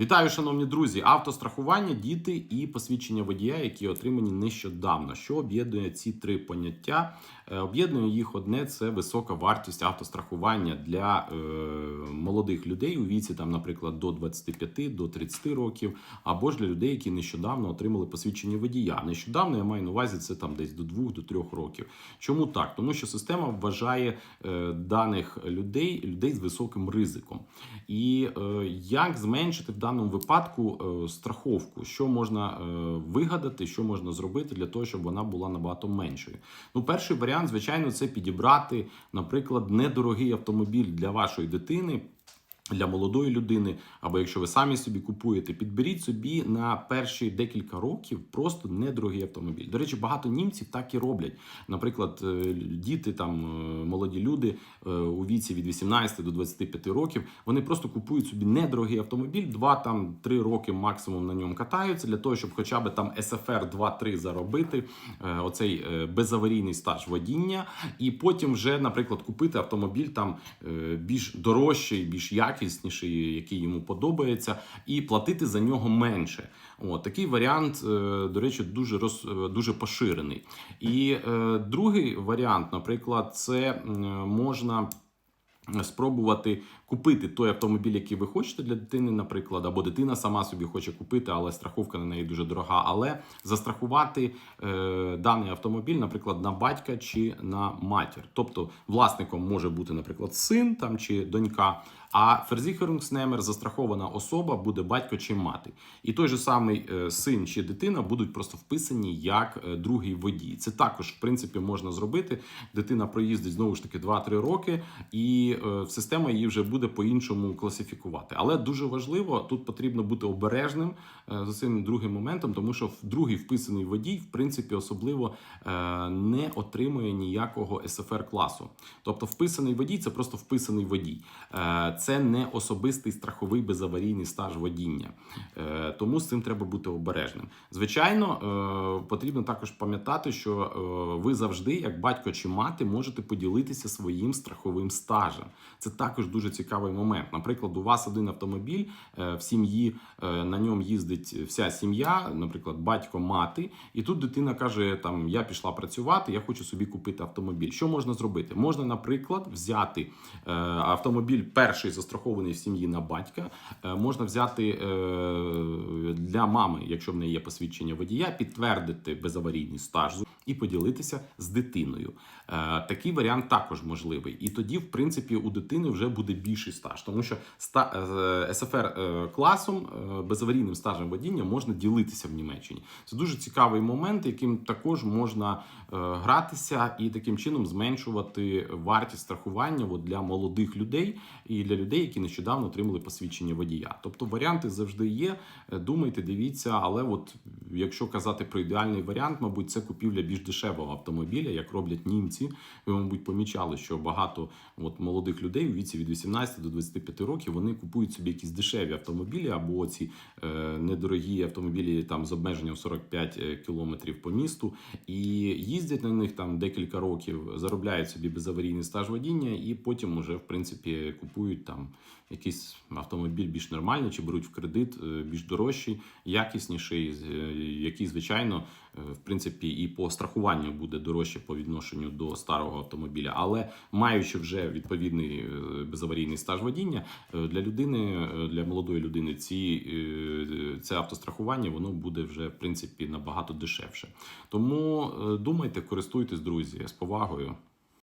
Вітаю, шановні друзі! Автострахування, діти і посвідчення водія, які отримані нещодавно. Що об'єднує ці три поняття? Е, Об'єднує їх одне це висока вартість автострахування для е, молодих людей у віці, там, наприклад, до 25 до 30 років, або ж для людей, які нещодавно отримали посвідчення водія. Нещодавно я маю на увазі це там десь до 2 до 3 років. Чому так? Тому що система вважає е, даних людей людей з високим ризиком. І е, як зменшити в даному випадку е, страховку, що можна е, вигадати, що можна зробити для того, щоб вона була набагато меншою. Ну, перший варіант, звичайно, це підібрати, наприклад, недорогий автомобіль для вашої дитини. Для молодої людини, або якщо ви самі собі купуєте, підберіть собі на перші декілька років просто недорогий автомобіль. До речі, багато німців так і роблять. Наприклад, е, діти там е, молоді люди е, у віці від 18 до 25 років, вони просто купують собі недорогий автомобіль, 2 там 3 роки максимум на ньому катаються для того, щоб хоча б там СФР 2-3 заробити, оцей безаварійний стаж водіння, і потім вже, наприклад, купити автомобіль там більш дорожчий, більш якісніший, який йому подобається, і платити за нього менше. От такий варіант, е, до речі, дуже роз, е, дуже поширений. І е, другий варіант, наприклад, це можна. Спробувати купити той автомобіль, який ви хочете для дитини, наприклад, або дитина сама собі хоче купити, але страховка на неї дуже дорога. Але застрахувати е, даний автомобіль, наприклад, на батька чи на матір. Тобто власником може бути, наприклад, син там чи донька. А ферзіхерункснемер застрахована особа буде батько чи мати. І той же самий е, син чи дитина будуть просто вписані як е, другий водій. Це також, в принципі, можна зробити. Дитина проїздить знову ж таки 2-3 роки, і система її вже буде по-іншому класифікувати. Але дуже важливо, тут потрібно бути обережним е, за цим другим моментом, тому що другий вписаний водій, в принципі, особливо е, не отримує ніякого СФР класу. Тобто, вписаний водій це просто вписаний водій. Е, Це не особистий страховий безаварійний стаж водіння. Е, Тому з цим треба бути обережним. Звичайно, е, потрібно також пам'ятати, що е, ви завжди, як батько чи мати, можете поділитися своїм страховим стажем. Це також дуже цікавий момент. Наприклад, у вас один автомобіль е, в сім'ї е, на ньому їздить вся сім'я, наприклад, батько, мати, і тут дитина каже: там я пішла працювати, я хочу собі купити автомобіль. Що можна зробити? Можна, наприклад, взяти е, автомобіль перший застрахований в сім'ї на батька. Можна взяти для мами, якщо в неї є посвідчення водія, підтвердити безаварійний стаж і поділитися з дитиною. Такий варіант також можливий. І тоді, в принципі, у дитини вже буде більший стаж, тому що ста, е, СФР е, класом е, безаварійним стажем водіння можна ділитися в Німеччині. Це дуже цікавий момент, яким також можна гратися і таким чином зменшувати вартість страхування для молодих людей і для людей, які нещодавно отримали посвідчення водія. Тобто варіанти завжди є. Думайте, дивіться, але от якщо казати про ідеальний варіант, мабуть, це купівля більш дешевого автомобіля, як роблять німці. Ви, мабуть, помічали, що багато от, молодих людей у віці від 18 до 25 років вони купують собі якісь дешеві автомобілі або ці е, недорогі автомобілі там з обмеженням 45 кілометрів по місту, і їздять на них там декілька років, заробляють собі безаварійний стаж водіння, і потім уже в принципі купують там якийсь автомобіль більш нормальний, чи беруть в кредит е, більш дорожчий, якісніший, е, який, звичайно, е, в принципі, і по страхуванню буде дорожче по відношенню до старого автомобіля. Але маючи вже відповідний е, безаварійний стаж водіння, е, для людини, е, для молодої людини, ці, це автострахування воно буде вже в принципі набагато дешевше. Тому думайте, користуйтесь, друзі, з повагою.